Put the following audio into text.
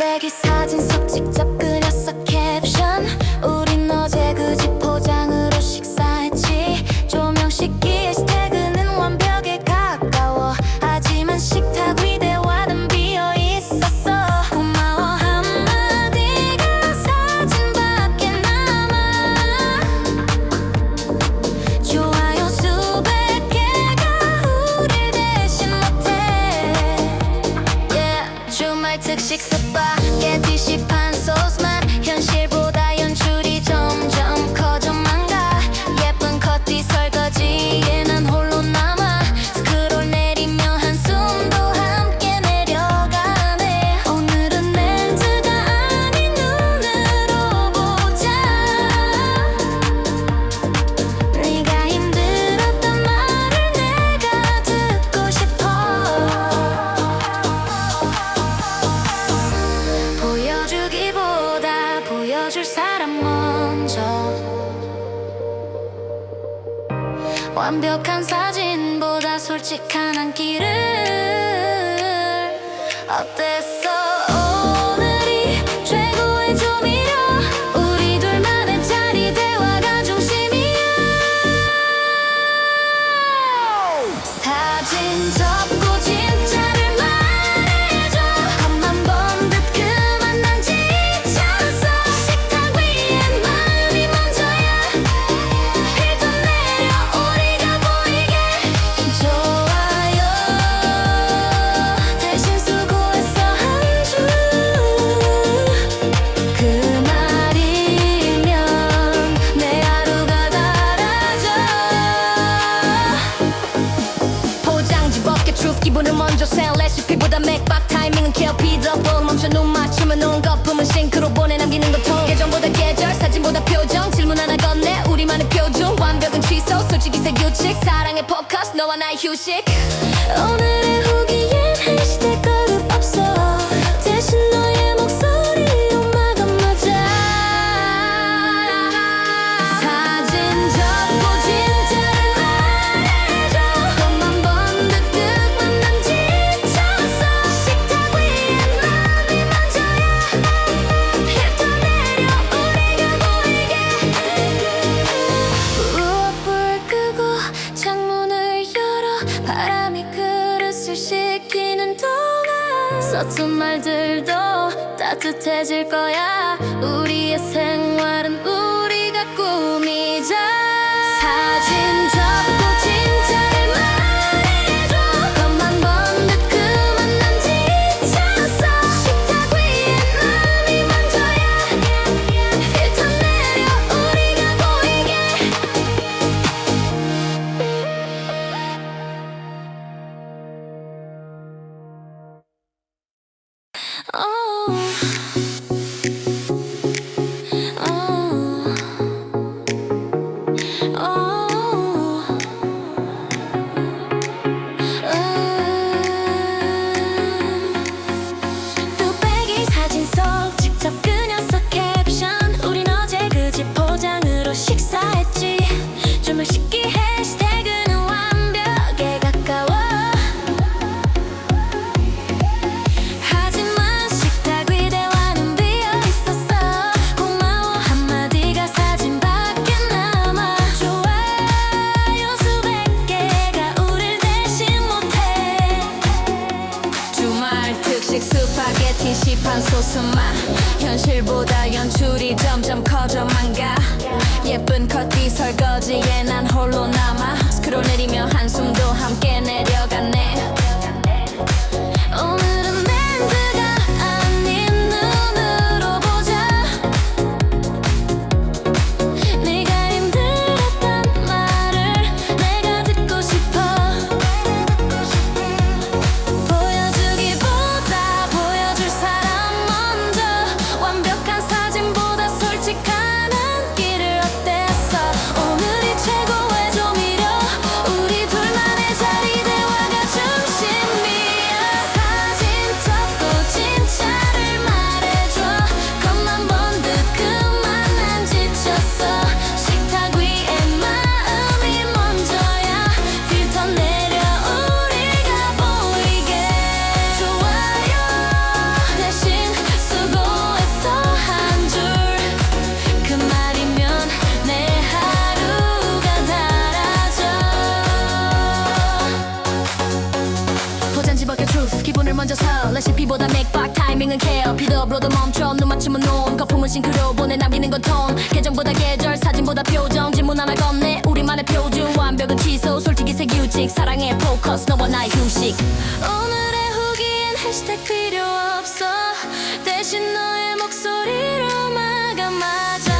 뚝배기 사진 속 직접 그 줄 사람 먼저. 완벽한 사진보다 솔직한 한 끼를 어땠어? truth 기분은 먼저 sell. 레시피보다 맥박 타이밍은 kill. Be double 멈춰 눈 맞추면 온 거품은 싱크로 보내 남기는 고통. 계정보다 계절 사진보다 표정. 질문 하나 건네. 우리만의 표준. 완벽은 취소. 솔직히 새 규칙. 사랑의 포커스. 너와 나의 휴식. 오늘의 후기에 서툰 말들도 따뜻해질 거야. 우리의 생활 Oh. 간소스마 현실보다 연출이 점점 커져만 가. 먼저 설레시 피보다 맥박 타이밍은 케어. 피드업로드 멈춰. 눈 맞춤은 논 거품은 싱크로 보내 남기는 건통 계정보다 계절 사진보다 표정. 질문 하나 건네. 우리만의 표준. 완벽은 취소. 솔직히 세규칙. 사랑의 포커스. 너와 나의 휴식. 오늘의 후기엔 해시태그 필요 없어. 대신 너의 목소리로 마감하자.